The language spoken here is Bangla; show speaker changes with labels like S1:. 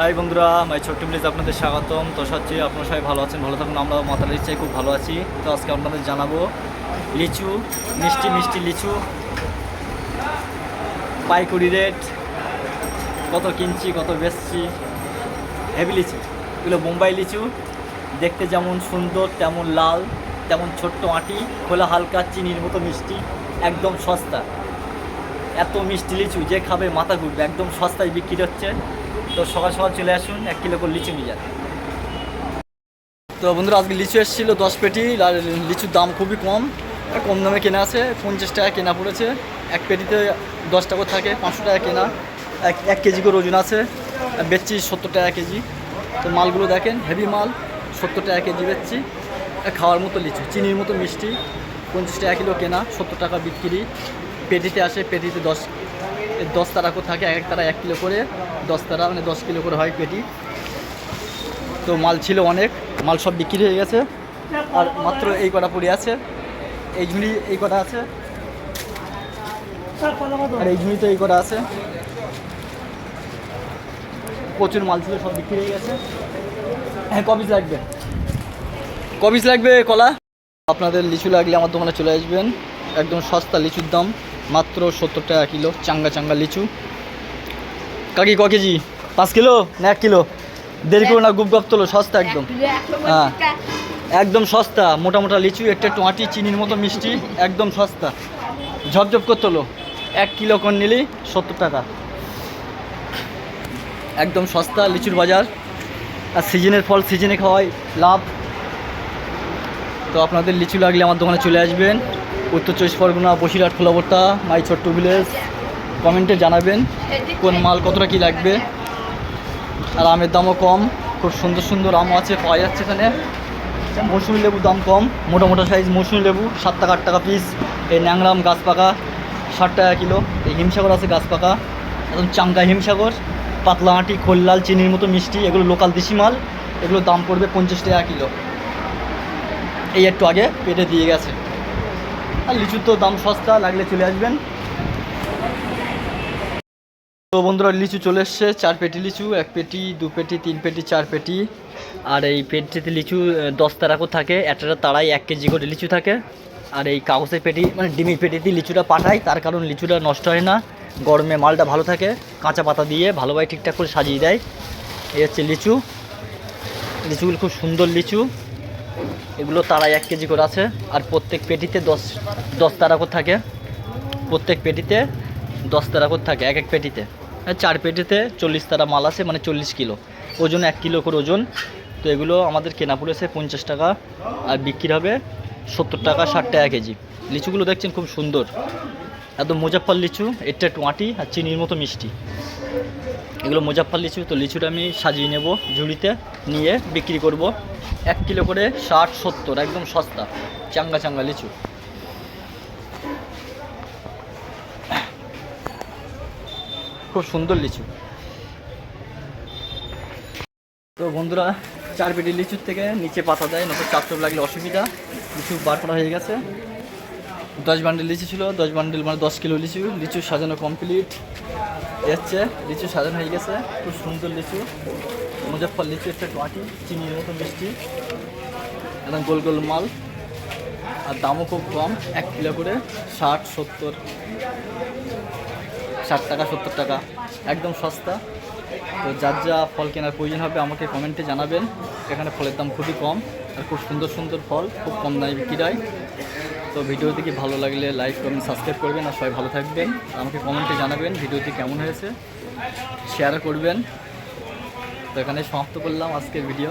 S1: হাই বন্ধুরা, মাই ছোট্ট প্লিজ আপনাদের স্বাগতম। তো হচ্ছে আপনারা সবাই ভালো আছেন, ভালো থাকুন আমরা মাতার ইচ্ছায় খুব ভালো আছি। তো আজকে আপনাদের জানাব লিচু, মিষ্টি মিষ্টি লিচু, পাইকুড়ি রেট, কত কিনছি, কত বেচছি, হেভি লিচু। এগুলো বোম্বাই লিচু। দেখতে যেমন সুন্দর, তেমন লাল, তেমন ছোট্ট আঁটি, খোলা হালকা চিনির মতো মিষ্টি, একদম সস্তা। এত মিষ্টি লিচু যে খাবে মাথা ঘুরবে, একদম সস্তায় বিক্রি হচ্ছে। তো সকাল সকাল চলে আসুন, এক কিলো করে লিচু নিয়ে তো বন্ধুরা, আজকে লিচু এসেছিল দশ পেটি, আর লিচুর দাম খুবই কম। কম দামে কেনা আছে, পঞ্চাশ টাকা কেনা পড়েছে। এক পেটিতে দশ টাকা থাকে, পাঁচশো টাকা কেনা। এক এক কেজি করে ওজন আছে বেচছি সত্তর টাকা কেজি। তো মালগুলো দেখেন হেভি মাল, সত্তর টাকা কেজি বেচছি। খাওয়ার মতো লিচু, চিনির মতো মিষ্টি, পঞ্চাশ টাকা কিলো কেনা, সত্তর টাকা বিক্রি। পেটিতে আসে, পেটিতে দশ দশ তারা করে থাকে, এক এক তারা এক কিলো করে, দশ তারা মানে দশ কিলো করে হয় পেটি। তো মাল ছিল অনেক, মাল সব বিক্রি হয়ে গেছে। আর মাত্র এই কটা পড়ে আছে, এই ঝুড়ি এই কটা আছে। আর এই ঝুড়িতে এই কটা আছে। প্রচুর মাল ছিল, সব বিক্রি হয়ে গেছে। হ্যাঁ কবিজ লাগবে? কবিজ লাগবে, কলা? আপনাদের লিচু লাগলে আমার দোকানে চলে আসবেন। একদম সস্তা লিচুর দাম। মাত্র সত্তর টাকা কিলো, চাঙ্গা চাঙ্গা লিচু। কাকি, ক কেজি? পাঁচ কিলো না এক কিলো? দেরি করো না, গুপ গপ তোলো, সস্তা একদম। হ্যাঁ। একদম সস্তা, মোটা মোটা লিচু, একটা আঁটি, চিনির মতো মিষ্টি, একদম সস্তা। ঝপঝপ করে তোলো। এক কিলো কোন নিলি, সত্তর টাকা। একদম সস্তা লিচুর বাজার। আর সিজনের ফল, সিজনে খাওয়াই লাভ। তো আপনাদের লিচু লাগলে আমার দোকানে চলে আসবেন। উত্তর চব্বিশ পরগনা, বসিরহাট খোলাবর্তা মাই ছোট্ট ভিলেজ কমেন্টে জানাবেন কোন মাল কতটা কী লাগবে। আর আমের দামও কম, খুব সুন্দর সুন্দর আম আছে, পাওয়া যাচ্ছে এখানে। মৌসুমি লেবুর দাম কম, মোটা মোটা সাইজ মৌসুমি লেবু, সাত টাকা, আট টাকা পিস এই ন্যাংরাম গাছ পাকা, ষাট টাকা কিলো। এই হিমসাগর আছে গাছ পাকা। একদম চাঙ্গা হিমসাগর, পাতলা আঁটি, খোল লাল, চিনির মতো মিষ্টি, এগুলো লোকাল দেশি মাল। এগুলোর দাম পড়বে পঞ্চাশ টাকা কিলো। এই একটু আগে পেটে দিয়ে গেছে। আর লিচুর তো দাম সস্তা, লাগলে চলে আসবেন। তো বন্ধুরা, লিচু চলে এসছে, চার পেটি লিচু, এক পেটি, দু পেটি, তিন পেটি, চার পেটি। আর এই পেটিতে লিচু দশ তারা করে থাকে, একটা তারাই এক কেজি করে লিচু থাকে। আর এই কাগজের পেটি মানে ডিমির পেটিতে লিচুটা পাঠায় তার কারণ লিচুটা নষ্ট হয় না। গরমে মালটা ভালো থাকে, কাঁচা পাতা দিয়ে ভালোভাবে ঠিকঠাক করে সাজিয়ে দেয়। এই হচ্ছে লিচু। লিচুগুলো খুব সুন্দর লিচু। এগুলো তারাই এক কেজি করে আছে। আর প্রত্যেক পেটিতে দশ দশ তারা করে থাকে। প্রত্যেক পেটিতে দশ তারা করে থাকে, এক এক পেটিতে। আর চার পেটিতে চল্লিশ তারা মাল আছে মানে চল্লিশ কিলো। ওজন এক কিলো করে ওজন। তো এগুলো আমাদের কেনা পড়েছে পঞ্চাশ টাকা, আর বিক্রি হবে সত্তর টাকা, ষাট টাকা কেজি। লিচুগুলো দেখছেন খুব সুন্দর। একদম মুজাফর লিচু এটা আঁটি আর চিনির মতো মিষ্টি। এগুলো মুজাফর লিচু, তো লিচুটা আমি সাজিয়ে নেব ঝুড়িতে নিয়ে বিক্রি করব। এক কিলো করে ষাট, সত্তর, একদম সস্তা। চাঙ্গা চাঙ্গা লিচু। খুব সুন্দর লিচু। তো বন্ধুরা, চার পেটি লিচুর থেকে নিচে পাতা দেয় নতুন চাপ চাপ লাগলে অসুবিধা। লিচু বার করা হয়ে গেছে। দশ বান্ডেল লিচু ছিল, দশ বান্ডেল মানে দশ কিলো লিচু। লিচু সাজানো কমপ্লিট যাচ্ছে লিচু সাজানো হয়ে গেছে। খুব সুন্দর লিচু। মুজফর লিচু একটা কাঁটি চিনির মতো মিষ্টি একদম গোল গোল মাল। আর দামও খুব কম, এক কিলো করে ষাট, সত্তর, ষাট টাকা, সত্তর টাকা। একদম সস্তা। তো যার যা ফল কেনার প্রয়োজন হবে আমাকে কমেন্টে জানাবেন। এখানে ফলের দাম খুবই কম, আর খুব সুন্দর সুন্দর ফল, খুব কম দামে বিক্রি হয়। তো ভিডিওটি কি ভালো লাগলে লাইক, কমেন্ট, সাবস্ক্রাইব করবেন, আর সবাই ভালো থাকবেন। আমাকে কমেন্টে জানাবেন ভিডিওটি কেমন হয়েছে। শেয়ার করবেন। তো এখানে সমাপ্ত করলাম আজকের ভিডিও